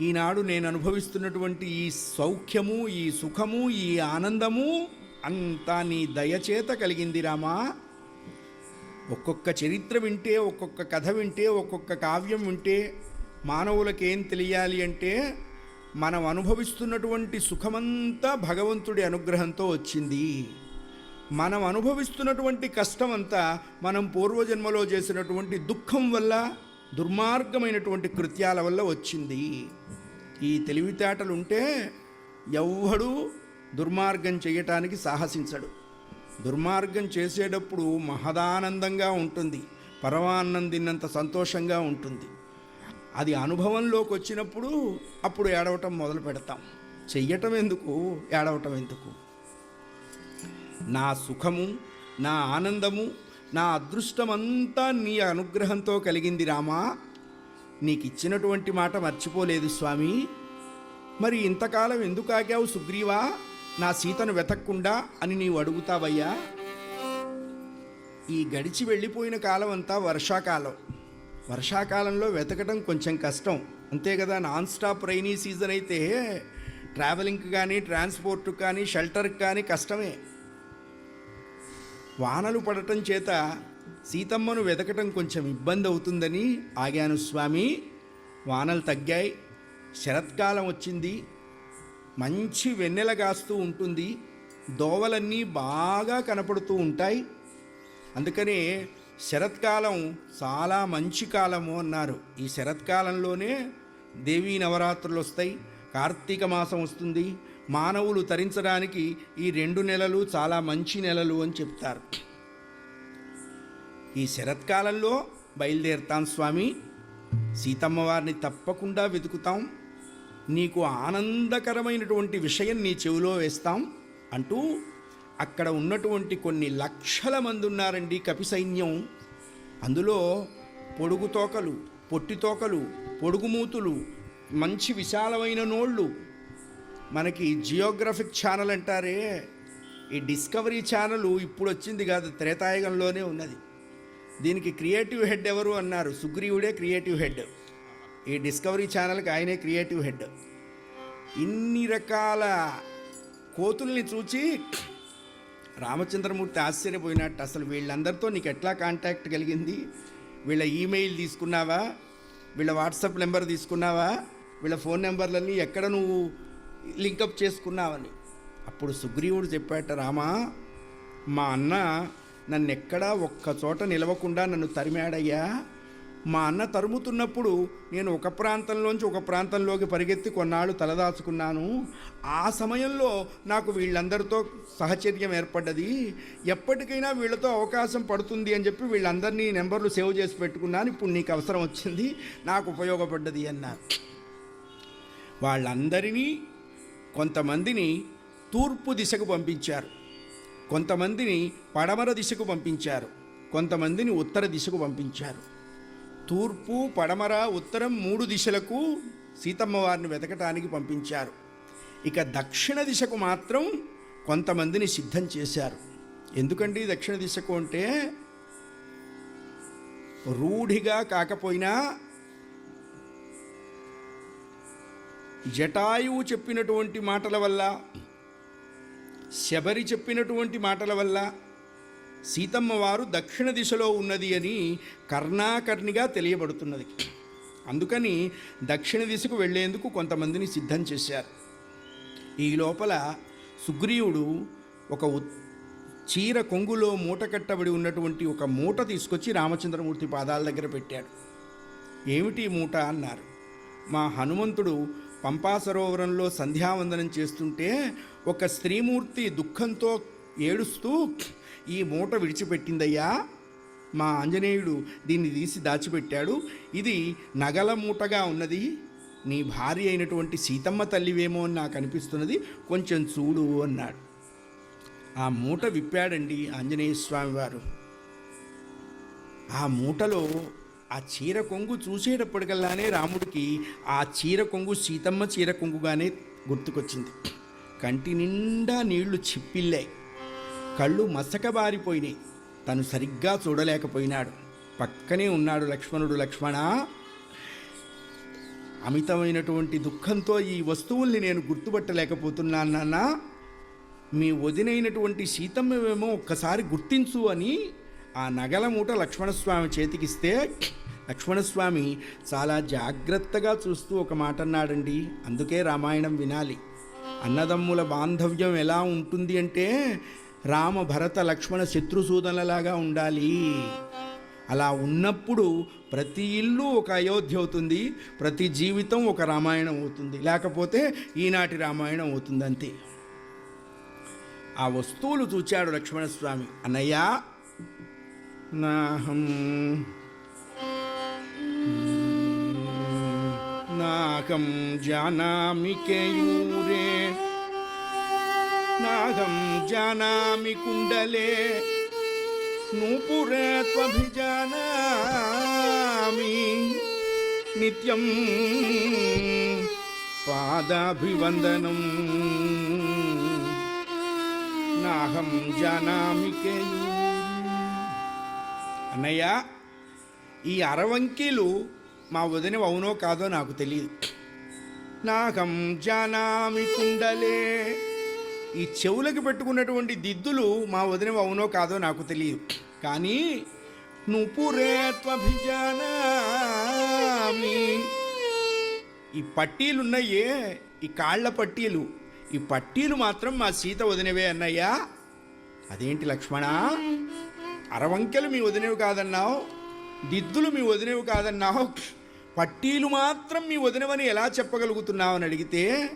ఈనాడు నేను అనుభవిస్తున్నటువంటి ఈ సౌఖ్యము ఈ సుఖము ఈ ఆనందము అంతా నీ దయచేత కలిగింది రామా. ఒక్కొక్క చరిత్ర వింటే ఒక్కొక్క కథ వింటే ఒక్కొక్క కావ్యం వింటే మానవులకు ఏం తెలియాలి అంటే మనం అనుభవిస్తున్నటువంటి సుఖమంతా భగవంతుడి అనుగ్రహంతో వచ్చింది. మనం అనుభవిస్తున్నటువంటి కష్టమంతా మనం పూర్వజన్మలో చేసినటువంటి దుఃఖం వల్ల దుర్మార్గమైనటువంటి కృత్యాల వల్ల వచ్చింది. ఈ తెలివితేటలు ఉంటే ఎవ్వడూ దుర్మార్గం చేయటానికి సాహసించడు. దుర్మార్గం చేసేటప్పుడు మహదానందంగా ఉంటుంది పరమానందినంత సంతోషంగా ఉంటుంది. అది అనుభవంలోకి వచ్చినప్పుడు అప్పుడు ఏడవటం మొదలు పెడతాం. చెయ్యటం ఎందుకు? ఏడవటం ఎందుకు? నా సుఖము నా ఆనందము నా అదృష్టమంతా నీ అనుగ్రహంతో కలిగింది రామా? నీకు ఇచ్చినటువంటి మాట మర్చిపోలేదు స్వామి. మరి ఇంతకాలం ఎందుకు ఆగావు సుగ్రీవా? నా సీతను వెతక్కుండా అని నీవు అడుగుతావయ్యా? ఈ గడిచి వెళ్ళిపోయిన కాలం అంతా వర్షాకాలం. వర్షాకాలంలో వెతకటం కొంచెం కష్టం. అంతే కదా నాన్ స్టాప్ రైనీ సీజన్ అయితే ట్రావెలింగ్కి కానీ ట్రాన్స్పోర్ట్కి కానీ షెల్టర్కి కానీ కష్టమే. వానలు పడటం చేత సీతమ్మను వెతకటం కొంచెం ఇబ్బంది అవుతుందని ఆగాను స్వామి. వానలు తగ్గాయి. శరత్కాలం వచ్చింది. మంచి వెన్నెల కాస్తూ ఉంటుంది. దోవలన్నీ బాగా కనపడుతూ ఉంటాయి. అందుకనే శరత్కాలం చాలా మంచి కాలము అన్నారు. ఈ శరత్కాలంలోనే దేవీ నవరాత్రులు వస్తాయి. కార్తీక మాసం వస్తుంది. మానవులు తరించడానికి ఈ రెండు నెలలు చాలా మంచి నెలలు అని చెప్తారు. ఈ శరత్కాలంలో బయలుదేరుతాం స్వామి. సీతమ్మ వారిని తప్పకుండా వెతుకుతాం. నీకు ఆనందకరమైనటువంటి విషయం నీ చెవిలో వేస్తాం అంటూ అక్కడ ఉన్నటువంటి కొన్ని లక్షల మంది ఉన్నారండి కపి సైన్యం. అందులో పొడుగు తోకలు పొట్టి తోకలు పొడుగుమూతులు మంచి విశాలమైన నోళ్ళు. మనకి జియోగ్రఫిక్ ఛానల్ అంటారే. ఈ డిస్కవరీ ఛానల్ ఇప్పుడు వచ్చింది కాదు త్రేతాయుగంలోనే ఉన్నది. దీనికి క్రియేటివ్ హెడ్ ఎవరు అన్నారు? సుగ్రీవుడే క్రియేటివ్ హెడ్ ఈ డిస్కవరీ ఛానల్కి ఆయనే క్రియేటివ్ హెడ్ ఇన్ని రకాల కోతుల్ని చూచి రామచంద్రమూర్తి ఆశ్చర్యపోయినట్టు అసలు వీళ్ళందరితో నీకు ఎట్లా కాంటాక్ట్ కలిగింది? వీళ్ళ ఈమెయిల్ తీసుకున్నావా? వీళ్ళ వాట్సాప్ నెంబర్ తీసుకున్నావా? వీళ్ళ ఫోన్ నెంబర్లన్నీ ఎక్కడ నువ్వు లింకప్ చేసుకున్నావని. అప్పుడు సుగ్రీవుడు చెప్పాట రామా మా అన్న నన్ను ఎక్కడా ఒక్క చోట నిలవకుండా నన్ను తరిమాడయ్యా? మా అన్న తరుముతున్నప్పుడు నేను ఒక ప్రాంతంలోంచి ఒక ప్రాంతంలోకి పరిగెత్తి కొన్నాళ్ళు తలదాచుకున్నాను. ఆ సమయంలో నాకు వీళ్ళందరితో సహచర్యం ఏర్పడ్డది. ఎప్పటికైనా వీళ్ళతో అవకాశం పడుతుంది అని చెప్పి వీళ్ళందరినీ నెంబర్లు సేవ్ చేసి పెట్టుకున్నాను. ఇప్పుడు నీకు అవసరం వచ్చింది. నాకు ఉపయోగపడ్డది అన్నారు వాళ్ళందరినీ కొంతమందిని తూర్పు దిశకు పంపించారు. కొంతమందిని పడమర దిశకు పంపించారు. కొంతమందిని ఉత్తర దిశకు పంపించారు. తూర్పు పడమర ఉత్తరం మూడు దిశలకు సీతమ్మ వారిని వెతకటానికి పంపించారు. ఇక దక్షిణ దిశకు మాత్రం కొంతమందిని సిద్ధం చేశారు. ఎందుకండి దక్షిణ దిశకు అంటే? రూఢిగా కాకపోయినా జటాయువు చెప్పినటువంటి మాటల వల్ల శబరి చెప్పినటువంటి మాటల వల్ల సీతమ్మ వారు దక్షిణ దిశలో ఉన్నది అని కర్ణాకర్ణిగా తెలియబడుతున్నది. అందుకని దక్షిణ దిశకు వెళ్ళేందుకు కొంతమందిని సిద్ధం చేశారు. ఈ లోపల సుగ్రీవుడు ఒక ఉత్- చీర కొంగులో మూట కట్టబడి ఉన్నటువంటి ఒక మూట తీసుకొచ్చి రామచంద్రమూర్తి పాదాల దగ్గర పెట్టాడు. ఏమిటి మూట అన్నారు. మా హనుమంతుడు పంపా సరోవరంలో సంధ్యావందనం చేస్తుంటే ఒక స్త్రీమూర్తి దుఃఖంతో ఏడుస్తూ ఈ మూట విడిచిపెట్టిందయ్యా. మా ఆంజనేయుడు దీన్ని తీసి దాచిపెట్టాడు. ఇది నగల మూటగా ఉన్నది. నీ భార్య అయినటువంటి సీతమ్మ తల్లివేమో అని నాకు అనిపిస్తున్నది. కొంచెం చూడు అన్నాడు. ఆ మూట విప్పాడండి ఆంజనేయ స్వామి వారు. ఆ మూటలో ఆ చీర కొంగు చూసేటప్పటికల్లానే రాముడికి ఆ చీర కొంగు సీతమ్మ చీర కొంగుగానే గుర్తుకొచ్చింది. కంటి నిండా నీళ్ళు చిప్పిల్లాయి కళ్ళు మసకబారిపోయినాయి. తను సరిగ్గా చూడలేకపోయినాడు. పక్కనే ఉన్నాడు లక్ష్మణుడు. లక్ష్మణ అమితమైనటువంటి దుఃఖంతో ఈ వస్తువుల్ని నేను గుర్తుపట్టలేకపోతున్నాను నాన్న. మీ వదినైనటువంటి సీతమ్మేమో ఒక్కసారి గుర్తించు అని ఆ నగల మూట లక్ష్మణస్వామి చేతికిస్తే లక్ష్మణస్వామి చాలా జాగ్రత్తగా చూస్తూ ఒక మాట అన్నాడండి అందుకే రామాయణం వినాలి. అన్నదమ్ముల బాంధవ్యం ఎలా ఉంటుంది అంటే రామ భరత లక్ష్మణ శత్రుసూదనలాగా ఉండాలి. అలా ఉన్నప్పుడు ప్రతి ఇల్లు ఒక అయోధ్య అవుతుంది ప్రతి జీవితం ఒక రామాయణం అవుతుంది. లేకపోతే ఈనాటి రామాయణం అవుతుంది అంతే ఆ వస్తువులు చూచాడు లక్ష్మణస్వామి. అన్నయ్య నాహం నాకం జానామి కేయూరే నాగం జానామి కుండలే నూపురే త్వభిజానామి నిత్యం పాదాభివందనం నాహం జానామి కేయూరి. అన్నయ్య ఈ అరవంకీలు మా వదిన అవునో కాదో నాకు తెలియదు నాగం జానామి కుండలే. ఈ చెవులకు పెట్టుకున్నటువంటి దిద్దులు మా వదిన అవునో కాదో నాకు తెలియదు. కానీ నుపురేత్వభిజానామి ఈ పట్టీలున్నాయే ఈ కాళ్ళ పట్టీలు. ఈ పట్టీలు మాత్రం మా సీత వదినవే అన్నయ్యా. అదేంటి లక్ష్మణ? అరవంకెలు మీ వదినవి కాదన్నావు దిద్దులు మీ వదినవి కాదన్నావు. పట్టీలు మాత్రం మీ వదినవని ఎలా చెప్పగలుగుతున్నావని అడిగితే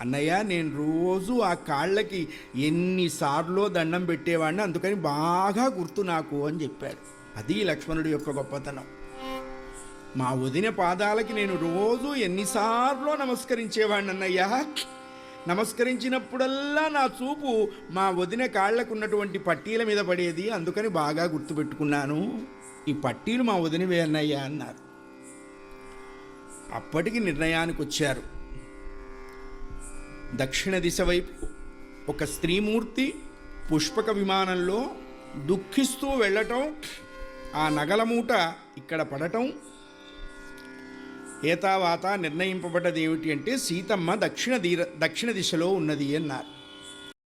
అన్నయ్య నేను రోజు ఆ కాళ్ళకి ఎన్నిసార్లు దండం పెట్టేవాడిని అందుకని బాగా గుర్తు నాకు అని చెప్పాడు అది లక్ష్మణుడి యొక్క గొప్పతనం. మా వదిన పాదాలకి నేను రోజు ఎన్నిసార్లు నమస్కరించేవాడిని అన్నయ్యా. నమస్కరించినప్పుడల్లా నా చూపు మా వదిన కాళ్ళకున్నటువంటి పట్టీల మీద పడేది అందుకని బాగా గుర్తుపెట్టుకున్నాను ఈ పట్టీలు మా వదినవే అన్నయ్యా అన్నారు. అప్పటికి నిర్ణయానికి వచ్చారు. దక్షిణ దిశ వైపు ఒక స్త్రీమూర్తి పుష్పక విమానంలో దుఃఖిస్తూ వెళ్ళటం ఆ నగల మూట ఇక్కడ పడటం ఏతావాత నిర్ణయింపబడ్డది ఏమిటి అంటే సీతమ్మ దక్షిణ దీర దక్షిణ దిశలో ఉన్నది అన్నారు.